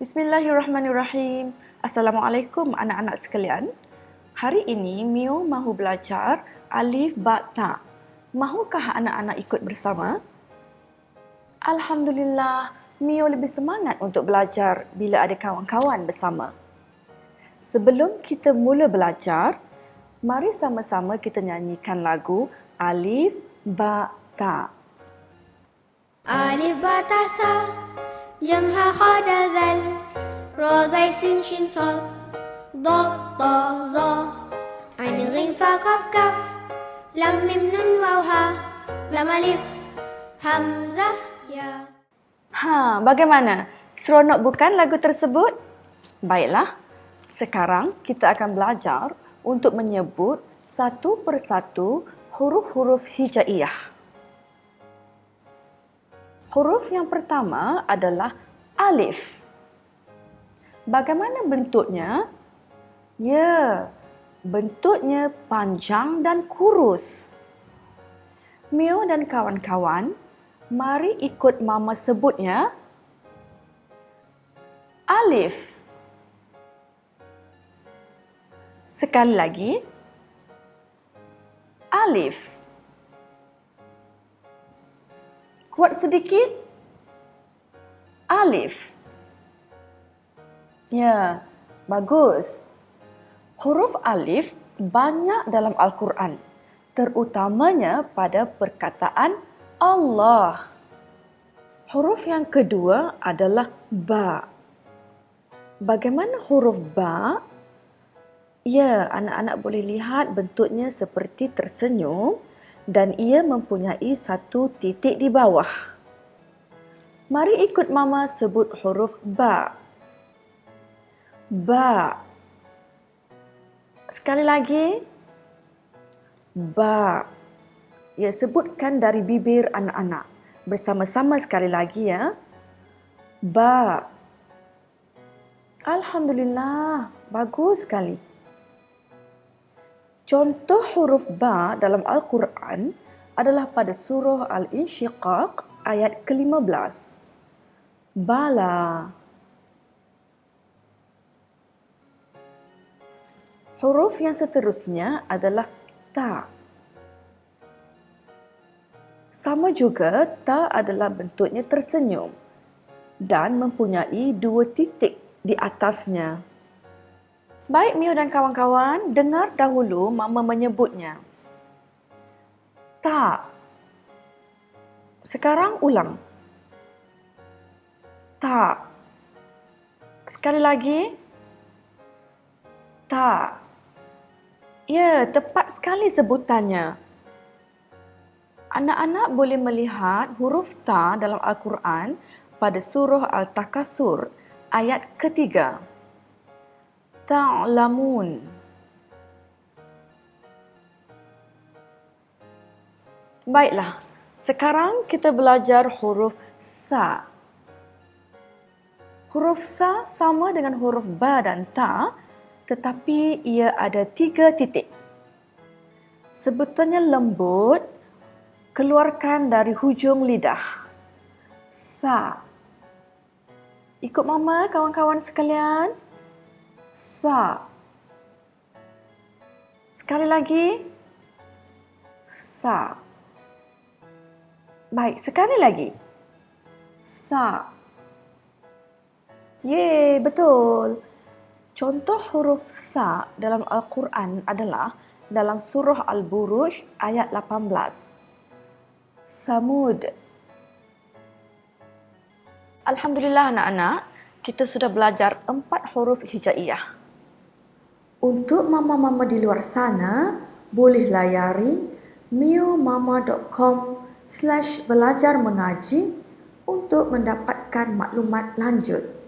Bismillahirrahmanirrahim. Assalamualaikum anak-anak sekalian. Hari ini Mio mahu belajar alif ba ta. Mahukah anak-anak ikut bersama? Alhamdulillah, Mio lebih semangat untuk belajar bila ada kawan-kawan bersama. Sebelum kita mula belajar, mari sama-sama kita nyanyikan lagu alif ba ta. Alif ba ta sa. جمها خاد ذل را زي سين شين صاد ضاد طاء ظا عين غين فاء كاف كاف لم ميم نون واو ها لم ألف همزة يا Ha, bagaimana? Seronok bukan lagu tersebut? Baiklah, sekarang kita akan belajar untuk menyebut satu persatu huruf-huruf hijaiyah. Huruf yang pertama adalah alif. Bagaimana bentuknya? Ya, bentuknya panjang dan kurus. Mio dan kawan-kawan, mari ikut mama sebutnya. Alif. Sekali lagi. Alif. Kuat sedikit. Alif. Ya, bagus. Huruf alif banyak dalam Al-Quran, terutamanya pada perkataan Allah. Huruf yang kedua adalah ba. Bagaimana huruf ba? Ya, anak-anak boleh lihat bentuknya seperti tersenyum dan ia mempunyai satu titik di bawah. Mari ikut mama sebut huruf ba. Ba. Sekali lagi. Ba. Ya, sebutkan dari bibir anak-anak. Bersama-sama sekali lagi ya. Ba. Alhamdulillah, bagus sekali. Contoh huruf ba dalam Al-Quran adalah pada surah Al-Insyiqaq ayat ke-15. Bala. Huruf yang seterusnya adalah ta. Sama juga, ta adalah bentuknya tersenyum dan mempunyai dua titik di atasnya. Baik Mio dan kawan-kawan, dengar dahulu mama menyebutnya. Tak. Sekarang ulang. Tak. Sekali lagi. Tak. Ya, tepat sekali sebutannya. Anak-anak boleh melihat huruf ta dalam Al-Quran pada surah Al-Takathur ayat ketiga. Ta'lamun. Baiklah, sekarang kita belajar huruf sa. Huruf sa sama dengan huruf ba dan ta, tetapi ia ada tiga titik. Sebetulnya lembut, keluarkan dari hujung lidah. Sa. Ikut mama kawan-kawan sekalian. Sa. Sekali lagi. Sa. Baik, sekali lagi. Sa. Ye, betul. Contoh huruf sa dalam Al-Quran adalah dalam surah Al-Buruj ayat 18. Samud. Alhamdulillah anak-anak, kita sudah belajar empat huruf hijaiyah. Untuk mama-mama di luar sana, boleh layari miomama.com slash belajar mengaji untuk mendapatkan maklumat lanjut.